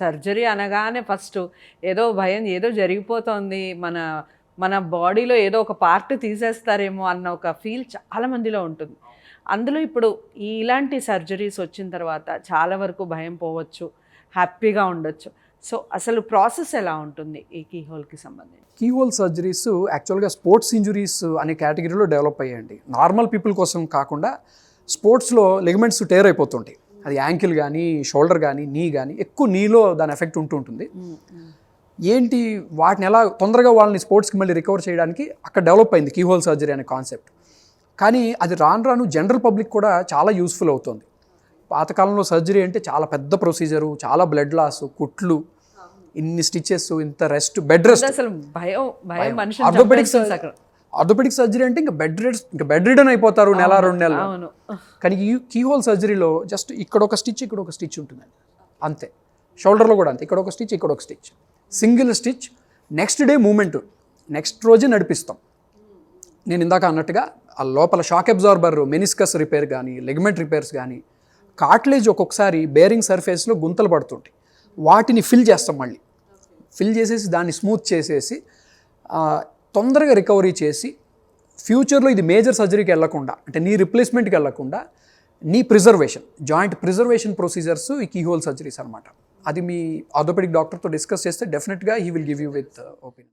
Surgery అనగానే first ఏదో భయం ఏదో జరిగిపోతోంది. మన మన బాడీలో ఏదో ఒక పార్ట్ తీసేస్తారేమో అన్న ఒక ఫీల్ చాలా మందిలో ఉంటుంది. అందులో ఇప్పుడు ఇలాంటి సర్జరీస్ వచ్చిన తర్వాత చాలా వరకు భయం పోవచ్చు హ్యాపీగా ఉండొచ్చు. సో అసలు ప్రాసెస్ ఎలా ఉంటుంది ఈ కీహోల్కి సంబంధించి? కీహోల్ సర్జరీస్ యాక్చువల్గా స్పోర్ట్స్ ఇంజురీస్ అనే కేటగిరీలో డెవలప్ అయ్యాయండి. నార్మల్ పీపుల్ కోసం కాకుండా స్పోర్ట్స్లో లెగమెంట్స్ టేర్ అయిపోతుంటాయి. అది యాంకిల్ కానీ షోల్డర్ కానీ నీ కానీ ఎక్కువ నీలో దాని ఎఫెక్ట్ ఉంటూ ఉంటుంది. ఏంటి వాటిని ఎలా తొందరగా వాళ్ళని స్పోర్ట్స్కి మళ్ళీ రికవర్ చేయడానికి అక్కడ డెవలప్ అయింది కీహోల్ సర్జరీ అనే కాన్సెప్ట్. కానీ అది రాను రాను జనరల్ పబ్లిక్ కూడా చాలా యూస్ఫుల్ అవుతుంది. పాతకాలంలో సర్జరీ అంటే చాలా పెద్ద ప్రొసీజరు చాలా బ్లడ్ లాస్ కుట్లు ఇన్ని స్టిచెస్ ఇంత రెస్ట్ బెడ్ రెస్ట్. అసలు భయం భయం మనిషిని ఆర్థోపెడిక్ సర్జరీ అంటే ఇంకా బెడ్ రెడ్ ఇంకా బెడ్ రిడన్ అయిపోతారు నెల రెండు నెలలు. కానీ ఈ కీహోల్ సర్జరీలో జస్ట్ ఇక్కడ ఒక స్టిచ్ ఇక్కడ ఒక స్టిచ్ ఉంటుందండి అంతే. షోల్డర్లో కూడా అంతే. ఇక్కడ ఒక స్టిచ్ ఇక్కడ ఒక stitch. Single stitch next day moment. Next రోజే నడిపిస్తాం. నేను ఇందాక అన్నట్టుగా ఆ లోపల షాక్ అబ్జార్బర్ మెనిస్కస్ రిపేర్ కానీ లెగ్మెంట్ రిపేర్స్ కానీ కార్ట్లేజ్ ఒక్కొక్కసారి బేరింగ్ సర్ఫేస్లో గుంతలు పడుతుంటాయి. వాటిని ఫిల్ చేస్తాం మళ్ళీ. ఫిల్ చేసేసి దాన్ని స్మూత్ చేసేసి తొందరగా రికవరీ చేసి ఫ్యూచర్లో ఇది మేజర్ సర్జరీకి వెళ్ళకుండా అంటే నీ రిప్లేస్మెంట్కి వెళ్ళకుండా knee preservation joint preservation procedures ఈ కీహోల్ సర్జరీస్ అనమాట అది మీ ఆర్థోపెడిక్ డాక్టర్తో డిస్కస్ చేస్తే డెఫినెట్గా he will give you with uh, opinion